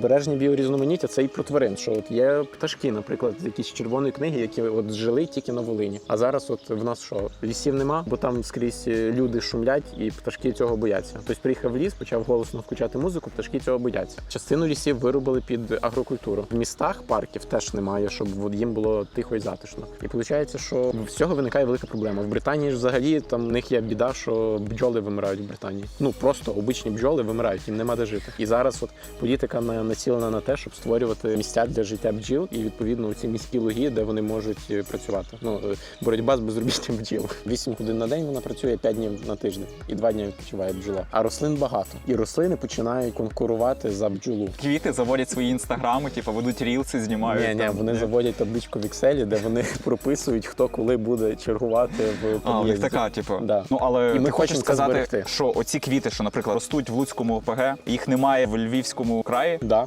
Бережні біорізноманіття це і про тварин. Що от є пташки, наприклад, якісь червоної книги, які от жили тільки на Волині. А зараз, от в нас що лісів нема, бо там скрізь е, люди шумлять, і пташки цього бояться. Хтось приїхав в ліс, почав голосно включати музику. Пташки цього бояться. Частину лісів вирубили під агрокультуру. В містах парків теж немає, щоб їм було тихо і затишно. І виходить, що з цього виникає велика проблема. В Британії ж взагалі там в них є біда, що бджоли вимирають в Британії. Ну просто обичні бджоли вимирають, їм нема де жити. І зараз от політика на- націлена на те, щоб створювати місця для життя бджіл і відповідно ці міські луги, де вони можуть е, працювати. Ну е, боротьба з безробіттям бджіл. 8 годин на день вона працює 5 днів на тиждень і 2 дні відпочиває бджола. А рослин багато. І рослини починають конкурувати за бджолу. Квіти заводять свої інстаграми, типу, ведуть рілси, знімають. Ні, ні, там. вони заводять табличку в Excel, де вони прописують, хто коли буде чергувати в А, у них така, типу. Да. Ну але І ми ти хочеш сказати, зберегти. що оці квіти, що, наприклад, ростуть в Луцькому ОПГ, їх немає в Львівському краї. Да,